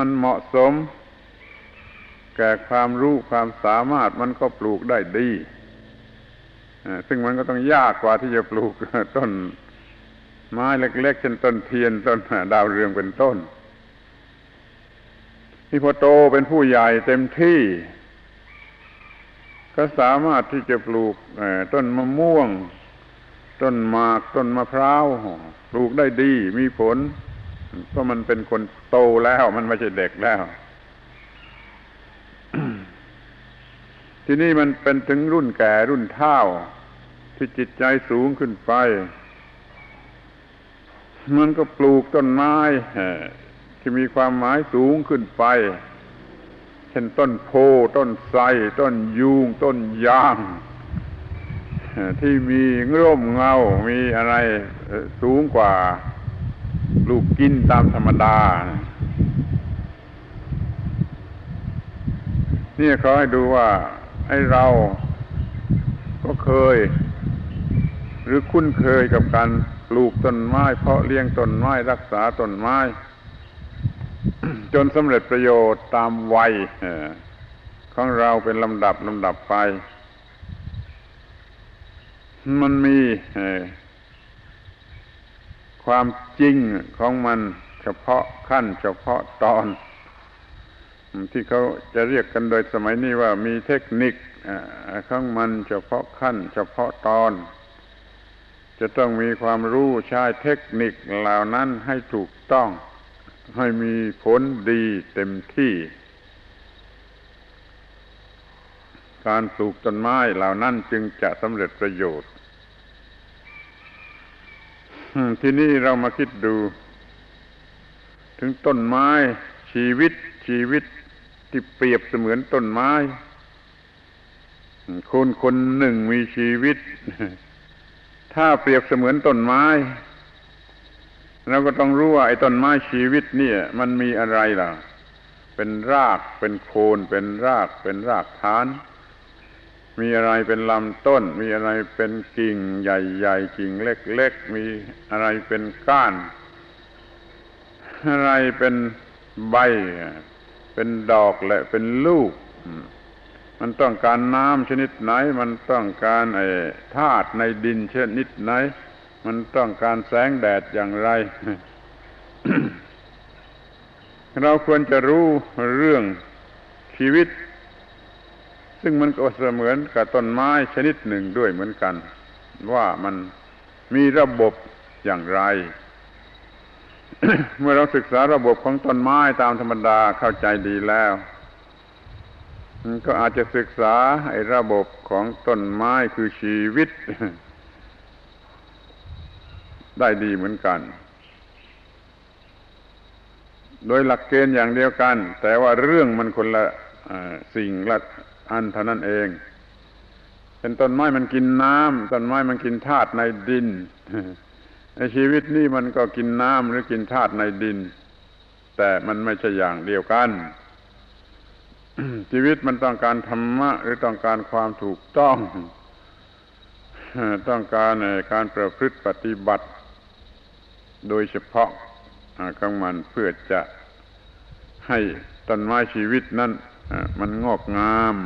มันเหมาะสม แก่ความรู้ความสามารถมันก็ปลูกได้ดีซึ่งมันก็ต้องยากกว่าที่จะปลูกต้น ไม้เล็กๆเช่นต้นเทียนต้นดาวเรืองเป็นต้นที่พอโตเป็นผู้ใหญ่เต็มที่ ก็สามารถที่จะปลูกต้นมะม่วง ต้นหมากต้นมะพร้าว ปลูกได้ดีมีผล เพราะมันเป็นคนโตแล้วมันไม่ใช่เด็กแล้ว ที่นี่มันเป็นถึงรุ่นแก่รุ่นเท่า ที่จิตใจสูงขึ้นไป มันก็ปลูกต้นไม้ที่มีความหมายสูงขึ้นไป เช่นต้นโพต้นไทรต้นยูงต้นยางที่มีร่มเงา มีอะไรสูงกว่า ลูกกินตามธรรมดา นี่เขาให้ดูว่าไอ้เราก็เคย หรือคุ้นเคยกับการปลูกต้นไม้ เพาะเลี้ยงต้นไม้รักษาต้นไม้ จนสำเร็จประโยชน์ตามวัยของเราเป็นลำดับลำดับไป มันมี ความจริงของมันเฉพาะขั้นเฉพาะตอน ที่เขาจะเรียกกันโดยสมัยนี้ว่ามีเทคนิคของมันเฉพาะขั้น เฉพาะตอน จะต้องมีความรู้ใช้เทคนิคเหล่านั้นให้ถูกต้อง ให้มีผลดีเต็มที่ การปลูกต้นไม้เหล่านั้นจึงจะสำเร็จประโยชน์ ทีนี้เรามาคิดดู ถึงต้นไม้ ชีวิตชีวิตที่เปรียบเสมือนต้นไม้ คนคนหนึ่งมีชีวิต ถ้าเปรียบเสมือนต้นไม้เราก็ต้องรู้ว่าไอ้ต้นไม้ชีวิตเนี่ย มันมีอะไรล่ะ เป็นรากเป็นโคนเป็นรากเป็นรากฐาน มีอะไรเป็นลำต้น มีอะไรเป็นกิ่งใหญ่ๆกิ่งเล็กๆ มีอะไรเป็นก้าน อะไรเป็นใบ เป็นดอกและเป็นลูก มันต้องการน้ำชนิดไหน มันต้องการไอ้ธาตุในดินชนิดไหน มันต้องการแสงแดดอย่างไร เราควรจะรู้เรื่องชีวิต ซึ่งมันก็เสมือนกับต้นไม้ชนิดหนึ่งด้วยเหมือนกัน ว่ามันมีระบบอย่างไร เมื่อเราศึกษาระบบของต้นไม้ตามธรรมดาเข้าใจดีแล้วก็อาจจะศึกษาไอ้ระบบของต้นไม้คือชีวิต ได้ดีเหมือนกัน โดยหลักเกณฑ์อย่างเดียวกัน แต่ว่าเรื่องมันคนละสิ่งละ อันเท่านั้นเอง เป็นต้นไม้มันกินน้ำต้นไม้มันกินธาตุในดินในชีวิตนี่มันก็กินน้ำหรือกินธาตุในดิน แต่มันไม่ใช่อย่างเดียวกัน ชีวิตมันต้องการธรรมะ หรือต้องการความถูกต้อง ต้องการการประพฤติปฏิบัติ โดยเฉพาะของมันเพื่อจะให้ต้นไม้ชีวิตนั้น มันงอกงาม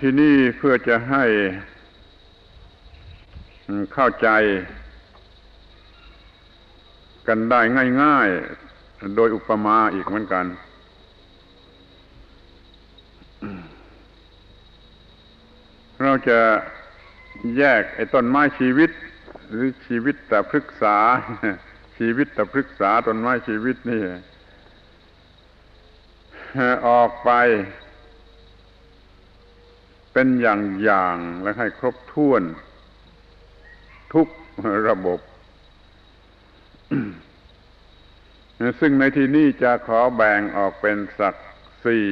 ที่นี้เพื่อจะให้เข้าใจ กันได้ง่ายๆ โดยอุปมาอีกเหมือนกันเราจะแยกไอ้ต้นไม้ชีวิต หรือชีวิตแต่พฤกษา ชีวิตตะพฤกษาต้นไม้ชีวิตนี่ ออกไป เป็นอย่างอย่างและให้ครบถ้วน ทุกระบบ ซึ่งในที่นี้จะขอแบ่งออกเป็นสักสี่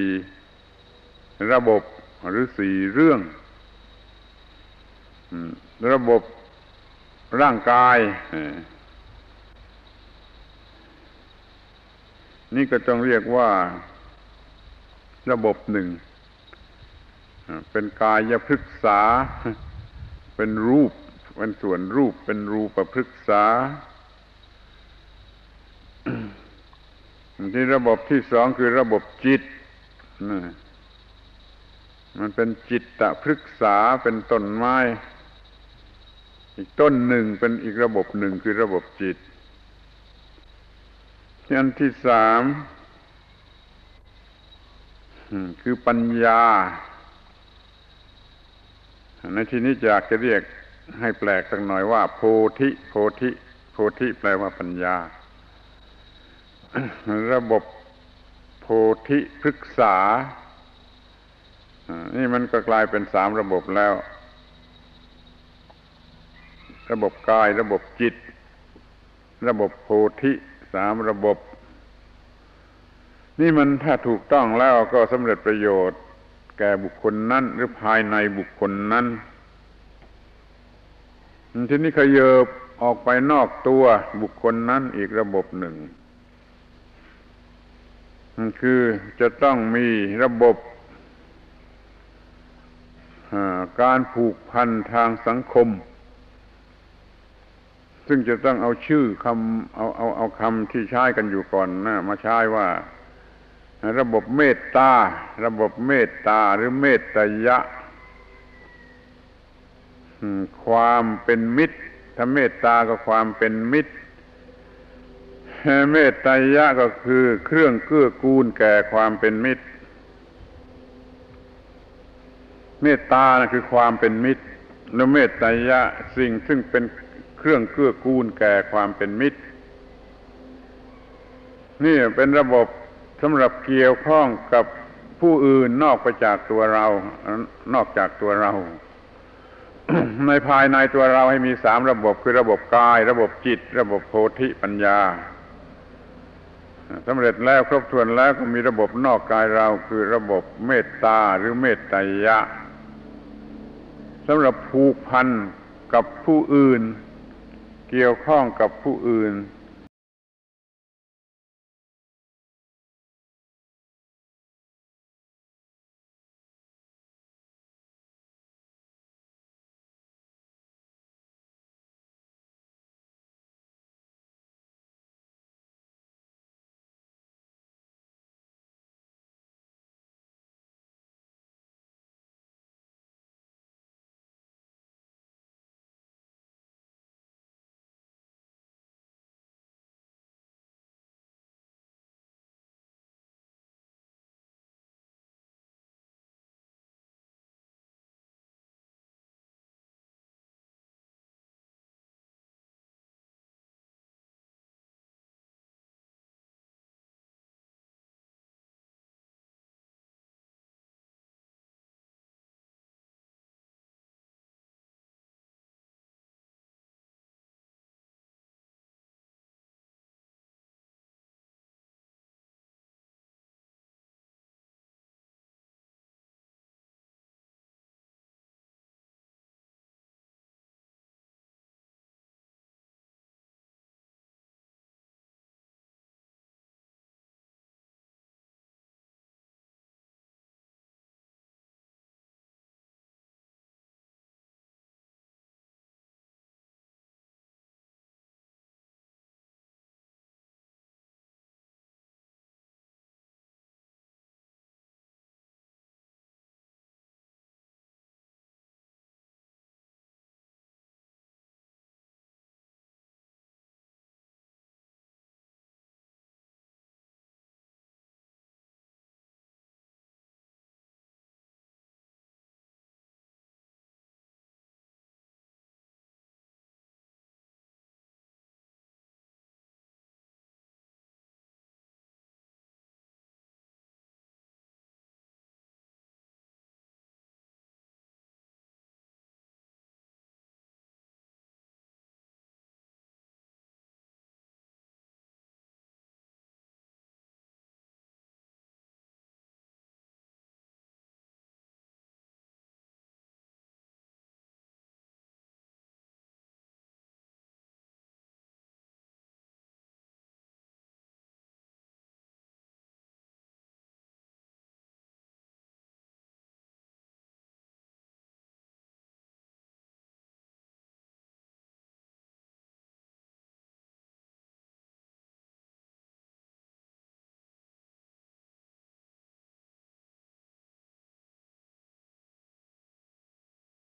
ระบบหรือสี่เรื่องระบบร่างกาย นี่ก็ต้องเรียกว่าระบบหนึ่ง เป็นกายพฤกษา เป็นรูป เป็นส่วนรูป เป็นรูปพฤกษา ที่ระบบที่สองคือระบบจิต มันเป็นจิตตะพฤกษา เป็นต้นไม้ อีกต้นหนึ่งเป็นอีกระบบหนึ่งคือระบบจิต อันที่สามคือปัญญา ในที่นี้อยากจะเรียกให้แปลกสักหน่อยว่า โพธิ โพธิ โพธิแปลว่าปัญญา ระบบโพธิพฤกษา นี่มันก็กลายเป็นสามระบบแล้ว ระบบกายระบบจิต ระบบโพธิ สามระบบ นี่มันถ้าถูกต้องแล้วก็สำเร็จประโยชน์ แก่บุคคลนั้น หรือภายในบุคคลนั้นทีนี้ขยเยบออกไปนอกตัวบุคคลนั้นอีกระบบหนึ่ง คือจะต้องมีระบบการผูกพันทางสังคม ซึ่งจะต้องเอาชื่อคำเอาเอาเอาคำที่ใช้กันอยู่ก่อนนะมาใช้ว่า ระบบเมตตา ระบบเมตตาหรือเมตตยะความเป็นมิตรถ้าเมตตาก็ความเป็นมิตร เมตตยะก็คือเครื่องเกื้อกูลแก่ความเป็นมิตร เมตตานะคือความเป็นมิตร แล้วเมตตยะสิ่งซึ่งเป็น เครื่องเกื้อกูลแก่ความเป็นมิตร นี่เป็นระบบสำหรับเกี่ยวข้องกับผู้อื่นนอกไปจากตัวเรา นอกจากตัวเรา ในภายในตัวเราให้มีสามระบบคือระบบกาย ระบบจิต ระบบโพธิปัญญาสำเร็จแล้วครบถ้วนแล้วก็มีระบบนอกกายเราคือระบบเมตตาหรือเมตไตยะสำหรับผูกพันกับผู้อื่น เกี่ยวข้องกับผู้อื่น